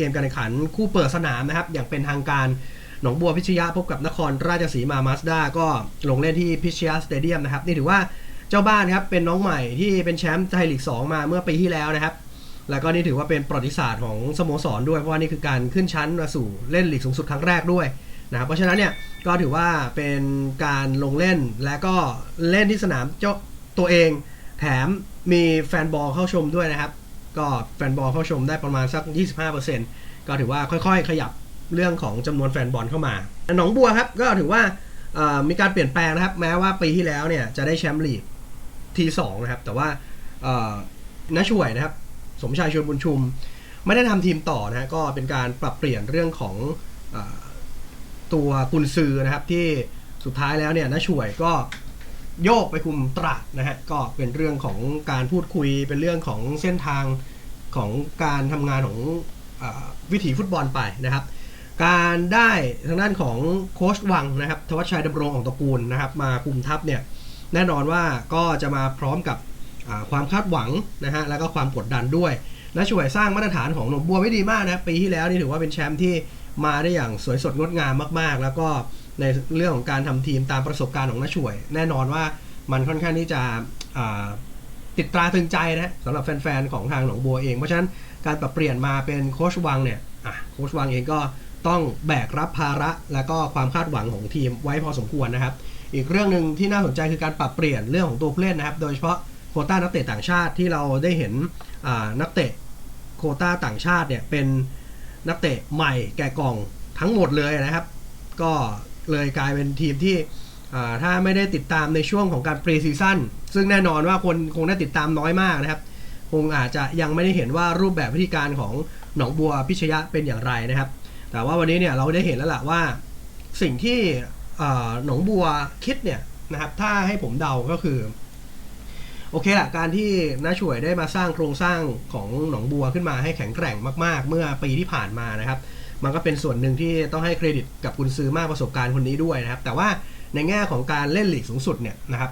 เกมการแข่งขันคู่เปิดสนามนะครับ อย่างเป็นทางการหนองบัวพิชยะพบกับนครราชสีมามาสด้าก็ลงเล่นที่พิชยะสเตเดียมนะครับ นี่ถือว่าเจ้าบ้านครับเป็นน้องใหม่ที่เป็นแชมป์ไทยลีก 2 มาเมื่อปีที่แล้วนะครับ แล้วก็นี่ถือว่าเป็นประวัติศาสตร์ของสโมสรด้วยเพราะว่านี่คือการขึ้นชั้นมาสู่เล่นลีกสูงสุดครั้งแรกด้วยนะครับเพราะฉะนั้นเนี่ยก็ถือว่าเป็นการลงเล่นและก็เล่นที่สนามเจ้าตัวเอง แถมมีแฟนบอลเข้าชมด้วยนะครับ ก็แฟนบอลเข้าชมได้ประมาณสัก 25%ก็ถือว่าค่อยๆ ขยับเรื่องของจำนวนแฟนบอลเข้ามา หนองบัวครับก็ถือว่ามีการเปลี่ยนแปลงนะครับ แม้ว่าปีที่แล้วเนี่ยจะได้แชมป์ลีกทีสองนะครับ แต่ว่าน้าช่วยนะครับ สมชายชวนบุญชุม ไม่ได้ทำทีมต่อนะฮะก็เป็นการปรับเปลี่ยนเรื่องของอตัวกุนซือนะครับที่สุดท้ายแล้วเนี่ยน้าช่วยก็ โยกไปคุมตราดนะฮะก็เป็นเรื่องของการพูดคุยเป็นเรื่องของเส้นทางของการทำงานของอวิถีฟุตบอลไปนะครับ การได้ทางด้านของโค้ชวังนะครับทวัชชัยดำรงของตระกูลนะครับมาคุมทัพเนี่ยแน่นอนว่าก็จะมาพร้อมกับความคาดหวังนะฮะแล้วก็ความกดดันด้วยและช่วยสร้างมาตรฐานของหนมบัวไว้ดีมากนะปีที่แล้วนี่ถือว่าเป็นแชมป์ที่มาได้อย่างสวยสดงดงามมากๆ แล้วก็ ในเรื่องของการทำทีมตามประสบการณ์ของน้าช่วย แน่นอนว่ามันค่อนข้างที่จะติดตราตึงใจนะสำหรับแฟนๆของทางหนองบัวเอง เพราะฉะนั้นการปรับเปลี่ยนมาเป็นโค้ชวังเนี่ยโค้ชวังเองก็ต้องแบกรับภาระและก็ความคาดหวังของทีมไว้พอสมควรนะครับ อีกเรื่องหนึ่งที่น่าสนใจคือการปรับเปลี่ยนเรื่องของตัวผู้เล่นนะครับ โดยเฉพาะโคต้านักเตะต่างชาติที่เราได้เห็นนักเตะโคต้าต่างชาติเนี่ยเป็นนักเตะใหม่แก่กล่องทั้งหมดเลยนะครับ ก็ เลยกลายเป็นทีมที่ถ้าไม่ได้ติดตามในช่วงของการปรีซีซั่นซึ่งแน่นอนว่าคนคงได้ติดตามน้อยมากนะครับ คงอาจจะยังไม่ได้เห็นว่ารูปแบบวิธีการของหนองบัวพิชยะเป็นอย่างไรนะครับ แต่ว่าวันนี้เนี่ยเราได้เห็นแล้วล่ะว่าสิ่งที่หนองบัวคิดเนี่ยนะครับถ้าให้ผมเดาก็คือ โอเคละการที่น้าช่วยได้มาสร้างโครงสร้างของหนองบัวขึ้นมาให้แข็งแกร่งมาก ๆ เมื่อปีที่ผ่านมานะครับ มันก็เป็นส่วนหนึ่งที่ต้องให้เครดิตกับคุณซื้อมากประสบการณ์คนนี้ด้วยนะครับ แต่ว่าในแง่ของการเล่นหลีกสูงสุดเนี่ยนะครับ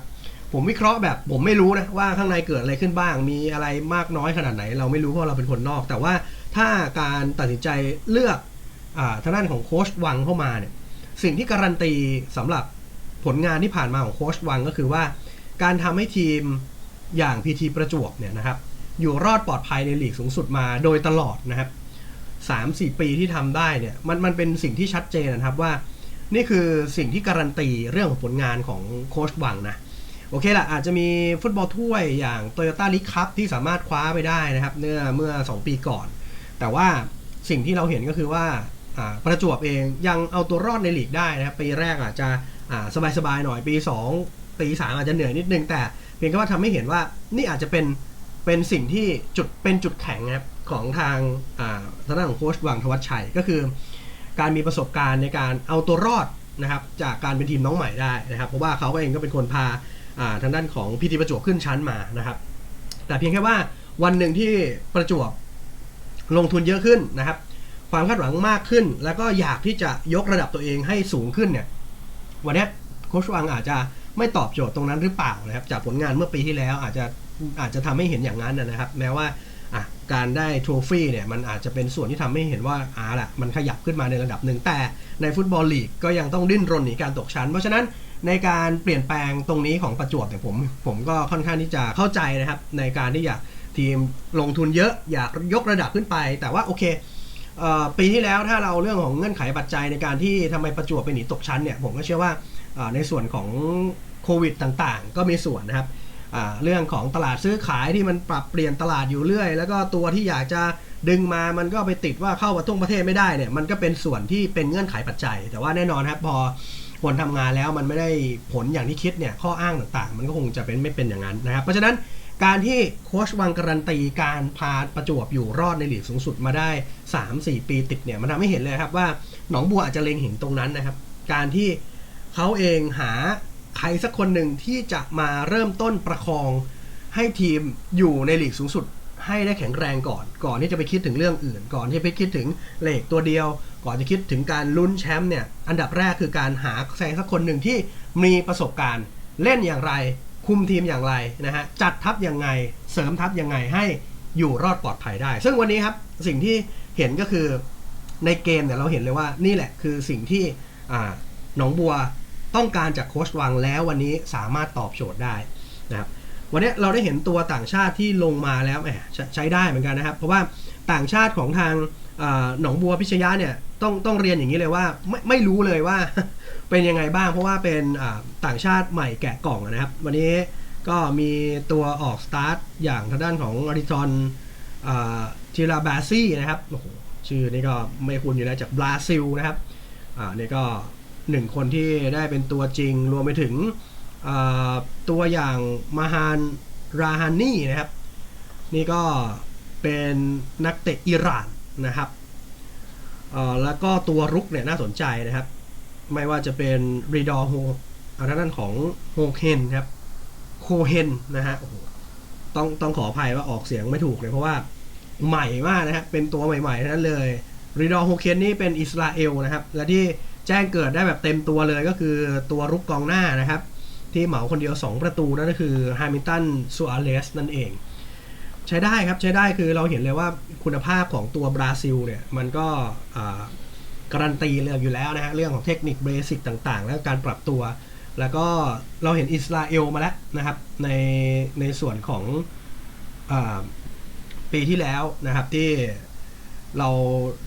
ผมวิเคราะห์แบบผมไม่รู้นะว่าข้างในเกิดอะไรขึ้นบ้าง มีอะไรมากน้อยขนาดไหน เราไม่รู้เพราะเราเป็นคนนอก แต่ว่าถ้าการตัดสินใจเลือกอทางด้านของโค้ชวังเข้ามาเนี่ยสิ่งที่การันตีสำหรับผลงานที่ผ่านมาของโค้ชวังก็คือว่า การทำให้ทีมอย่างพีทีประจวบเนี่ยนะครับอยู่รอดปลอดภัยในลีกสูงสุดมาโดยตลอดนะครับ สามสี่ปีที่ทำได้เนี่ยมันมันเป็นสิ่งที่ชัดเจนนะครับว่า นี่คือสิ่งที่การันตีเรื่องของผลงานของโค้ชหวังนะโอเคละอาจจะมีฟุตบอลถ้วยอย่าง t o y ยต้าลิคัพที่สามารถคว้าไปได้นะครับเมื่อเมื่อ 2 ปีก่อน แต่ว่าสิ่งที่เราเห็นก็คือว่าประจวบเองยังเอาตัวรอดในลีกได้นะครับปีแรกอาจจะอ่าสบายๆหน่อยปี 2 ปี 3 อาจจะเหนื่อยนิดนึงแต่เพียงแค่ว่าทำให้เห็นว่านี่อาจจะเป็นเป็นสิ่งที่จุดเป็นจุดแข็งนะครับ ของทางทางด้านของโค้ชวังทวัชชัยก็คือ การมีประสบการณ์ในการเอาตัวรอดนะครับจากการเป็นทีมน้องใหม่ได้นะครับเพราะว่าเขาเองก็เป็นคนพาาทางด้านของพิธีประจวบขึ้นชั้นมานะครับ แต่เพียงแค่ว่าวันหนึ่งที่ประจวบลงทุนเยอะขึ้นนะครับ ความคาดหวังมากขึ้น แล้วก็อยากที่จะยกระดับตัวเองให้สูงขึ้นเนี่ยวันนี้โค้ชวังอาจจะไม่ตอบโจทย์ตรงนั้นหรือเปล่านะครับจากผลงานเมื่อปีที่แล้วอาจจะอาจจะทำให้เห็นอย่างนั้นนะครับ แม้ว่า อะการได้โทรฟี่เนี่ยมันอาจจะเป็นส่วนที่ทำให้เห็นว่าอ่าละมันขยับขึ้นมาในระดับหนึ่งแต่ในฟุตบอลลีกก็ยังต้องดิ้นรนหนีการตกชั้น เพราะฉะนั้นในการเปลี่ยนแปลงตรงนี้ของประจวบเนี่ยผมผมก็ค่อนข้างที่จะเข้าใจนะครับในการที่อยากทีมลงทุนเยอะอยากยกระดับขึ้นไป แต่ว่าโอเคเออปีที่แล้วถ้าเราเรื่องของเงื่อนไขปัจจัยในการที่ทำไมประจวบไปหนีตกชั้นเนี่ยผมก็เชื่อว่าในส่วนของโควิดต่างๆ ก็มีส่วนนะครับ เรื่องของตลาดซื้อขายที่มันปรับเปลี่ยนตลาดอยู่เรื่อย แล้วก็ตัวที่อยากจะดึงมามันก็ไปติดว่าเข้าประท่งประเทศไม่ได้เนี่ยมันก็เป็นส่วนที่เป็นเงื่อนไขปัจจัย แต่ว่าแน่นอนครับพอคนทำงานแล้วมันไม่ได้ผลอย่างที่คิดเนี่ยข้ออ้างต่างๆ มันก็คงจะเป็นไม่เป็นอย่างนั้นนะครับ เพราะฉะนั้นการที่โค้ชวังการันตีการพาประจวบอยู่รอดในหลีกสูงสุดมาได้ 3-4 ปีติดเนี่ยมันทำให้เห็นเลยครับว่าหนองบัวอาจจะเล็งเห็นตรงนั้นนะครับ การที่เขาเองหา ใครสักคนหนึ่งที่จะมาเริ่มต้นประคองให้ทีมอยู่ในลีกสูงสุดให้ได้แข็งแรงก่อน ก่อนที่จะไปคิดถึงเรื่องอื่น ก่อนที่จะไปคิดถึงเลขตัวเดียว ก่อนจะคิดถึงการลุ้นแชมป์เนี่ย อันดับแรกคือการหาแซงสักคนหนึ่งที่มีประสบการณ์ เล่นอย่างไร คุมทีมอย่างไรนะฮะ จัดทัพยังไง เสริมทัพยังไงให้อยู่รอดปลอดภัยได้ ซึ่งวันนี้ครับสิ่งที่เห็นก็คือในเกมเนี่ยเราเห็นเลยว่านี่แหละคือสิ่งที่หนองบัว ต้องการจากโค้ชวังแล้ววันนี้สามารถตอบโจทย์ได้นะครับวันนี้เราได้เห็นตัวต่างชาติที่ลงมาแล้วแหมใช้ได้เหมือนกันนะครับ เพราะว่าต่างชาติของทางหนองบัวพิชยะเนี่ยต้องต้องเรียนอย่างนี้เลยว่าไม่ไม่รู้เลยว่าเป็นยังไงบ้าง เพราะว่าเป็นต่างชาติใหม่แกะกล่องนะครับ วันนี้ก็มีตัวออกสตาร์ทอย่างทางด้านของอาริซอนจิราบาซี่นะครับโอ้โหชื่อนี่ก็ไม่คุ้นอยู่แล้วจากบราซิลนะครับอ่านี่ก็ หนึ่งคนที่ได้เป็นตัวจริง รวมไปถึงตัวอย่างมาฮานราฮานี่นะครับ นี่ก็เป็นนักเตะอิหร่านนะครับแล้วก็ตัวรุกเนี่ยน่าสนใจนะครับ ไม่ว่าจะเป็นรีดอร์โฮทางด้นของโฮเคนครับโคเฮนนะฮะต้องต้องขออภัยว่าออกเสียงไม่ถูกเลยเพราะว่าใหม่มากนะครับเป็นตัวใหม่ๆทั้นั้นเลยรีดอร์โฮเคนนี่เป็นอิสราเอลนะครับ และที่ แจ้งเกิดได้แบบเต็มตัวเลยก็คือตัวรุกกองหน้านะครับ ที่เหมาคนเดียว 2 ประตูนั่นก็คือฮามิลตันซูอาเลสนั่นเอง ใช้ได้ครับใช้ได้คือเราเห็นเลยว่าคุณภาพของตัวบราซิลเนี่ยมันก็การันตีเลยองอยู่แล้วนะฮะเรื่องของเทคนิคเบสิกต่างๆ แล้วการปรับตัว แล้วก็เราเห็นอิสราเอลมาแล้วนะครับในในส่วนของอปีที่แล้วนะครับที่เรา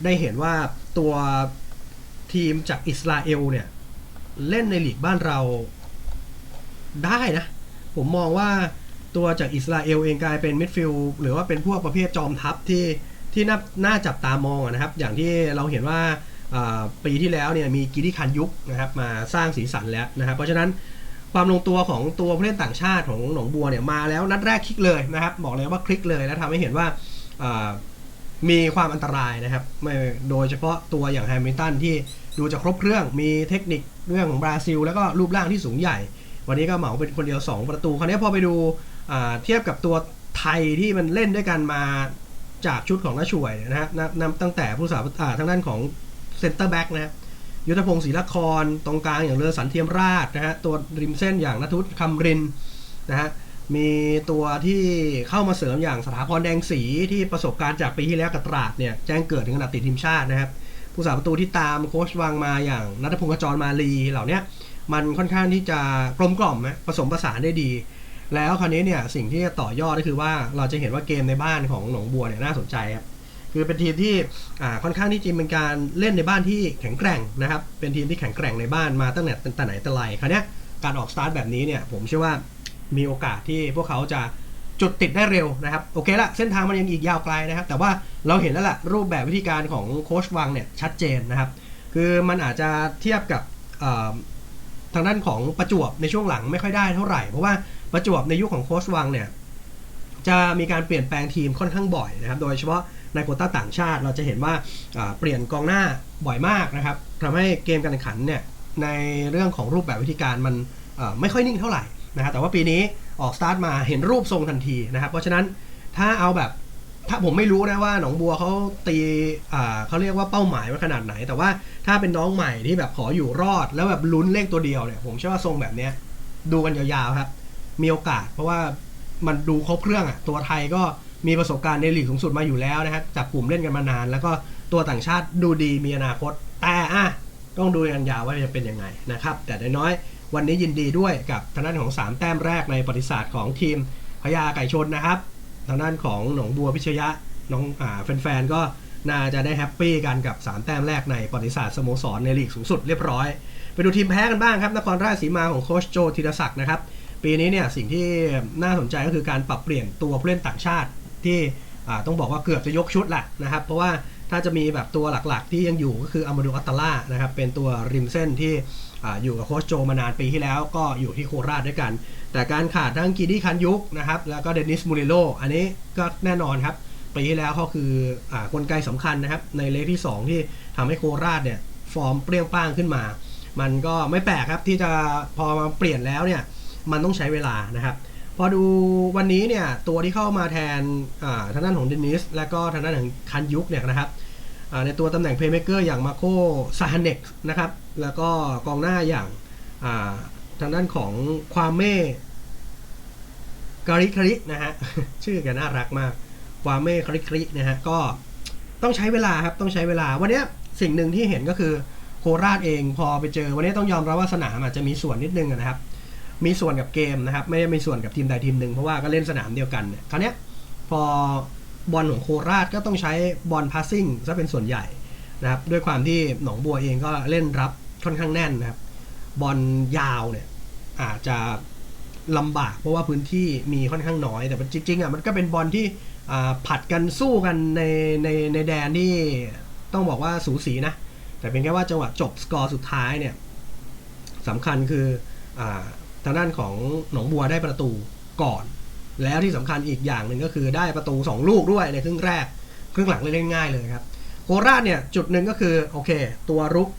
ได้เห็นว่าตัว ทีมจากอิสราเอลเนี่ย เล่นในหลีกบ้านเราได้นะ ผมมองว่าตัวจากอิสราเอลเองกลายเป็นมิดฟิลด์หรือว่าเป็นพวกประเภทจอมทัพที่ที่น่าน่าจับตามองนะครับ อย่างที่เราเห็นว่าปีที่แล้วเนี่ยมีกิริคันยุกนะครับมาสร้างสีสันแล้วนะครับ เพราะฉะนั้นความลงตัวของตัวผู้เล่นต่างชาติของหนองบัวเนี่ยมาแล้วนัดแรกคลิกเลยนะครับ บอกเลยว่าคลิกเลยแล้วทำให้เห็นว่ามีความอันตรายนะครับโดยเฉพาะตัวอย่างแฮมิลตันที่ ดูจะครบเครื่องมีเทคนิคเรื่องของบราซิล แล้วก็รูปร่างที่สูงใหญ่ วันนี้ก็เหมาเป็นคนเดียว 2 ประตูคราวนี้พอไปดูเทียบกับตัวไทยที่มันเล่นด้วยกันมาจากชุดของน้าช่วยนะฮะนับนับตั้งแต่ผู้สาอ่าทางด้านของเซนเตอร์แบ็กนะฮะยุทธพงศ์ศรีละคร ตรงกลางอย่างเรือสันเทียมราชนะฮะตัวริมเส้นอย่างนัทุศคำรินนะฮะมีตัวที่เข้ามาเสริมอย่างสถาพรแดงศรีที่ประสบการณ์จากปีที่แล้วกับตราดเนี่ยแจ้งเกิดถึงขนาดติดทีมชาตินะครับ ผู้สาประตูที่ตามโค้ชวังมาอย่างนัทพงศ์กจรมาลีเหล่าเนี้ยมันค่อนข้างที่จะกลมกล่อมนะผสมผสานได้ดี แล้วคราวนี้เนี่ยสิ่งที่จะต่อยอดก็คือว่าเราจะเห็นว่าเกมในบ้านของหนองบัวเนี่ยน่าสนใจครับคือเป็นทีมที่ค่อนข้างที่จะเป็นการเล่นในบ้านที่แข็งแกร่งนะครับเป็นทีมที่แข็งแกร่งในบ้านมาตั้งแต่แต่ไหนแต่ไรคราวนี้การออกสตาร์ทแบบนี้เนี่ยผมเชื่อว่ามีโอกาสที่พวกเขาจะ จุดติดได้เร็วนะครับโอเคละเส้นทางมันยังอีกยาวไกลนะครับ แต่ว่าเราเห็นแล้วล่ะรูปแบบวิธีการของโค้ชวังเนี่ยชัดเจนนะครับ คือมันอาจจะเทียบกับทางด้านของประจวบในช่วงหลังไม่ค่อยได้เท่าไหร่ เพราะว่าประจวบในยุคของโค้ชวังเนี่ยจะมีการเปลี่ยนแปลงทีมค่อนข้างบ่อยนะครับ โดยเฉพาะในโคต้าต่างชาติเราจะเห็นว่าเปลี่ยนกองหน้าบ่อยมากนะครับทำให้เกมการแข่งขันเนี่ยในเรื่องของรูปแบบวิธีการมันไม่ค่อยนิ่งเท่าไหร่ นะฮะแต่ว่าปีนี้ออกสตาร์ทมาเห็นรูปทรงทันทีนะครับ เพราะฉะนั้นถ้าเอาแบบถ้าผมไม่รู้นะว่าหนองบัวเขาตีอ่าเขาเรียกว่าเป้าหมายไว้ขนาดไหน แต่ว่าถ้าเป็นน้องใหม่ที่แบบขออยู่รอด แล้วแบบลุ้นเลขตัวเดียวเนี่ยผมเชื่อว่าทรงแบบเนี้ยดูกันยาวๆครับ มีโอกาส เพราะว่ามันดูครบเครื่องอะตัวไทยก็มีประสบการณ์ในลีกสูงสุดมาอยู่แล้วนะครับจับกลุ่มเล่นกันมานาน แล้วก็ตัวต่างชาติดูดีมีอนาคตแต่อะต้องดูกันยาวว่าจะเป็นยังไงนะครับ แต่น้อย วันนี้ยินดีด้วยกับทางด้านของ 3 แต้มแรกในประวัติศาสตร์ของทีมพญาไก่ชนนะครับ ทางด้านของหนองบัวพิชยะน้องอ่าแฟนๆก็น่าจะได้แฮปปี้กันกับ 3 แต้มแรกในประวัติศาสตร์สโมสรในลีกสูงสุดเรียบร้อย ไปดูทีมแพ้กันบ้างครับนครราชสีมาของโคชโจธีรศักดิ์นะครับปีนี้เนี่ยสิ่งที่น่าสนใจก็คือการปรับเปลี่ยนตัวผู้เล่นต่างชาติที่ต้องบอกว่าเกือบจะยกชุดแหละนะครับ เพราะว่า ถ้าจะมีแบบตัวหลักๆ ที่ยังอยู่ก็คืออามาดูอัตตาล่านะครับเป็นตัวริมเส้นที่ออยู่กับโคชโจมานานปีที่แล้วก็อยู่ที่โคราชด้วยกัน แต่การขาดทั้งกีดี้คันยุกนะครับแล้วก็เดนิสมูริโลอันนี้ก็แน่นอนครับ ปีที่แล้วเขาคืออกลไกสำคัญนะครับในเลขที่ 2 ที่ทำให้โคราชเนี่ยฟอร์มเปรี้ยงป้างขึ้นมา มันก็ไม่แปลกครับที่จะพอมาเปลี่ยนแล้วเนี่ยมันต้องใช้เวลานะครับ พอดูวันนี้เนี่ยตัวที่เข้ามาแทนทางด้านของเดนิส และก็ทางด้านของคันยุกเนี่ยนะครับในตัวตำแหน่งเพย์เมเกอร์อย่างมาโคซาฮานเน็กนะครับ แล้วก็กองหน้าอย่างาทางด้านของความเม่การิคารินะฮะชื่อแกน่ารักมาก ความเม่คาริคารินะฮะก็ต้องใช้เวลาครับต้องใช้เวลาวันนี้สิ่งหนึ่งที่เห็นก็คือโคราชเองพอไปเจอ วันนี้ต้องยอมรับว่าสนามอาจจะมีส่วนนิดนึงนะครับ มีส่วนกับเกมนะครับ ไม่ได้มีส่วนกับทีมใดทีมหนึ่งเพราะว่าก็เล่นสนามเดียวกันเนี่ยคราวนี้พอบอลของโคราชก็ต้องใช้บอลพาสซิ่งซะเป็นส่วนใหญ่นะครับ ด้วยความที่หนองบัวเองก็เล่นรับค่อนข้างแน่นนะครับ บอลยาวเนี่ยอาจจะลำบากเพราะว่าพื้นที่มีค่อนข้างน้อยแต่จริงๆอะมันก็เป็นบอลที่ผัดกันสู้กันในในในแดนที่ต้องบอกว่าสูสีนะ แต่เป็นแค่ว่าจังหวะจบสกอร์สุดท้ายเนี่ยสำคัญคืออ ทางด้านของหนองบัวได้ประตูก่อน แล้วที่สำคัญอีกอย่างหนึ่งก็คือได้ประตู 2 ลูกด้วยในครึ่งแรก ครึ่งหลังเล่นง่ายเลยครับ โคราชเนี่ยจุดหนึ่งก็คือโอเค ตัวรุก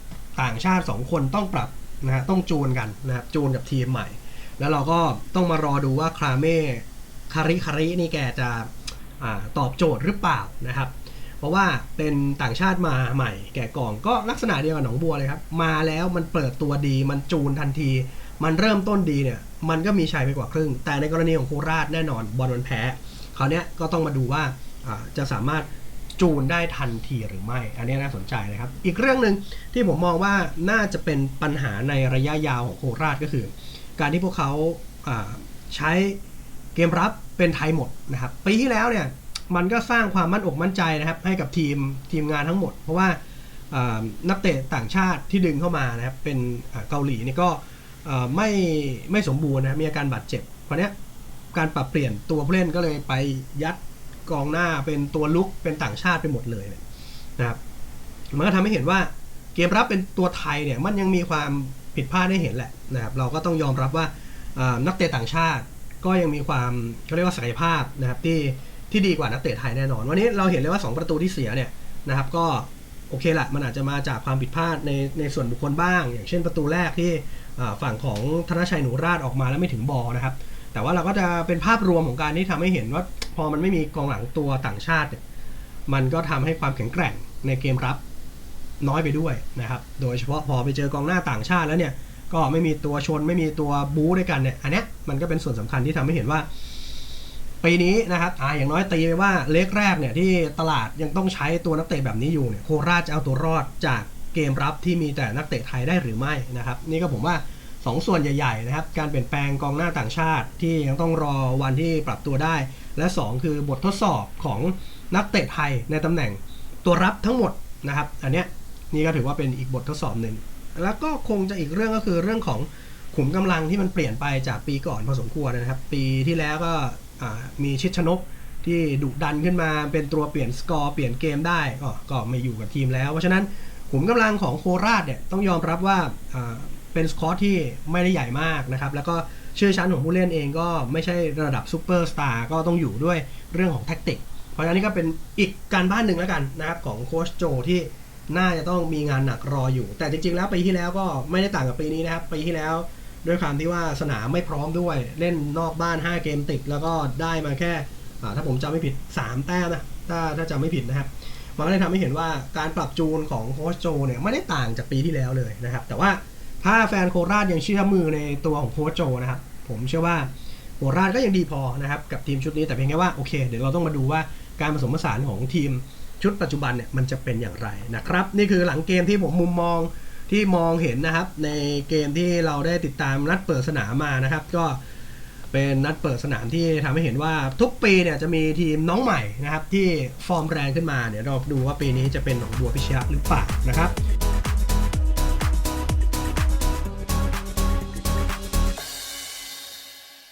ต่างชาติ 2 คนต้องปรับนะฮะต้องจูนกันนะครับจูนกับทีมใหม่ แล้วเราก็ต้องมารอดูว่าคราเม่คาริคารินี่แกจะอตอบโจทย์หรือเปล่านะครับ เพราะว่าเป็นต่างชาติมาใหม่ แก่กล่องก็ลักษณะเดียวกับหนองบัวเลยครับ มาแล้วมันเปิดตัวดีมันจูนทันที มันเริ่มต้นดีเนี่ย มันก็มีชัยไปกว่าครึ่ง แต่ในกรณีของโคราชแน่นอนบอลมันแพ้คราวนี้ก็ต้องมาดูว่าจะสามารถจูนได้ทันทีหรือไม่ อันนี้น่าสนใจนะครับ อีกเรื่องหนึ่งที่ผมมองว่าน่าจะเป็นปัญหาในระยะยาวของโคราชก็คือ การที่พวกเขาใช้เกมรับเป็นไทยหมดนะครับปีที่แล้วเนี่ยมันก็สร้างความมั่นอกมั่นใจนะครับ ให้กับทีมทีมงานทั้งหมด เพราะว่านักเตะต่างชาติที่ดึงเข้ามานะครับเป็นเกาหลีนี่ก็ ไม่ไม่สมบูรณ์นะมีอาการบาดเจ็บเพราะเนี้ยการปรับเปลี่ยนตัวผู้เล่นก็เลยไปยัดกองหน้าเป็นตัวลุกเป็นต่างชาติไปหมดเลยนะครับมันก็ทำให้เห็นว่าเกมรับเป็นตัวไทยเนี่ยมันยังมีความผิดพลาดให้เห็นแหละนะครับเราก็ต้องยอมรับว่าอ่านักเตะต่างชาติ ก็ยังมีความเขาเรียกว่าศักยภาพนะครับที่ที่ดีกว่านักเตะไทยแน่นอน วันนี้เราเห็นเลยว่า 2 ประตูที่เสียเนี่ยนะครับก็ โอเคละมันอาจจะมาจากความผิดพลาดในในส่วนบุคคลบ้าง อย่างเช่นประตูแรกที่ฝั่งของธนชัยหนูราชออกมาแล้วไม่ถึงบอลนะครับ แต่ว่าเราก็จะเป็นภาพรวมของการที่ทำให้เห็นว่าพอมันไม่มีกองหลังตัวต่างชาติ มันก็ทำให้ความแข็งแกร่งในเกมรับน้อยไปด้วยนะครับ โดยเฉพาะพอไปเจอกองหน้าต่างชาติแล้วเนี่ย ก็ไม่มีตัวชนไม่มีตัวบู๊ด้วยกันเนี่ย อันเนี้ยมันก็เป็นส่วนสำคัญที่ทำให้เห็นว่า ปีนี้นะครับอ่าอย่างน้อยตีไปว่าเล็กแรกเนี่ยที่ตลาดยังต้องใช้ตัวนักเตะแบบนี้อยู่เนี่ยโคราชจะเอาตัวรอดจากเกมรับที่มีแต่นักเตะไทยได้หรือไม่นะครับ นี่ก็ผมว่าสองส่วนใหญ่ๆนะครับ การเปลี่ยนแปลงกองหน้าต่างชาติที่ยังต้องรอวันที่ปรับตัวได้ และสองคือบททดสอบของนักเตะไทยในตำแหน่งตัวรับทั้งหมดนะครับ อันเนี้ยนี่ก็ถือว่าเป็นอีกบททดสอบหนึ่งแล้วก็คงจะอีกเรื่องก็คือเรื่องของขุมกำลังที่มันเปลี่ยนไปจากปีก่อนพอสมควรนะครับ ปีที่แล้วก็มีชิดชนกที่ดุดันขึ้นมาเป็นตัวเปลี่ยนสกอร์เปลี่ยนเกมได้ก็ก็ไม่อยู่กับทีมแล้ว เพราะฉะนั้นขุมกำลังของโคราชเนี่ยต้องยอมรับว่าอ่าเป็นสกอร์ที่ไม่ได้ใหญ่มากนะครับ แล้วก็ชื่อชั้นของผู้เล่นเองก็ไม่ใช่ระดับซูเปอร์สตาร์ก็ต้องอยู่ด้วยเรื่องของแท็กติก เพราะฉะนั้นนี่ก็เป็นอีกการบ้านหนึ่งแล้วกันนะครับของโค้ชโจที่น่าจะต้องมีงานหนักรออยู่ แต่จริงๆแล้วปีที่แล้วก็ไม่ได้ต่างกับปีนี้นะครับปีที่แล้ว ด้วยความที่ว่าสนามไม่พร้อมด้วยเล่นนอกบ้าน 5 เกมติด แล้วก็ได้มาแค่ถ้าผมจำไม่ผิด 3 แต้มนะถ้าถ้าจำไม่ผิดนะครับมันก็เลยทำให้เห็นว่าการปรับจูนของโค้ชโจเนี่ยไม่ได้ต่างจากปีที่แล้วเลยนะครับ แต่ว่าถ้าแฟนโคราชยังเชื่อมือในตัวของโค้ชโจนะครับ ผมเชื่อว่าโคราชก็ยังดีพอนะครับกับทีมชุดนี้แต่เพียงแค่ว่าโอเคเดี๋ยวเราต้องมาดูว่าการผสมผสานของทีมชุดปัจจุบันเนี่ยมันจะเป็นอย่างไรนะครับ นี่คือหลังเกมที่ผมมุมมอง ที่มองเห็นนะครับ ในเกมที่เราได้ติดตามนัดเปิดสนามมานะครับ ก็เป็นนัดเปิดสนามที่ทำให้เห็นว่าทุกปีเนี่ยจะมีทีมน้องใหม่นะครับ ที่ฟอร์มแรงขึ้นมาเดี๋ยวเราดูว่าปีนี้จะเป็นหนองบัวพิชยะหรือเปล่านะครับ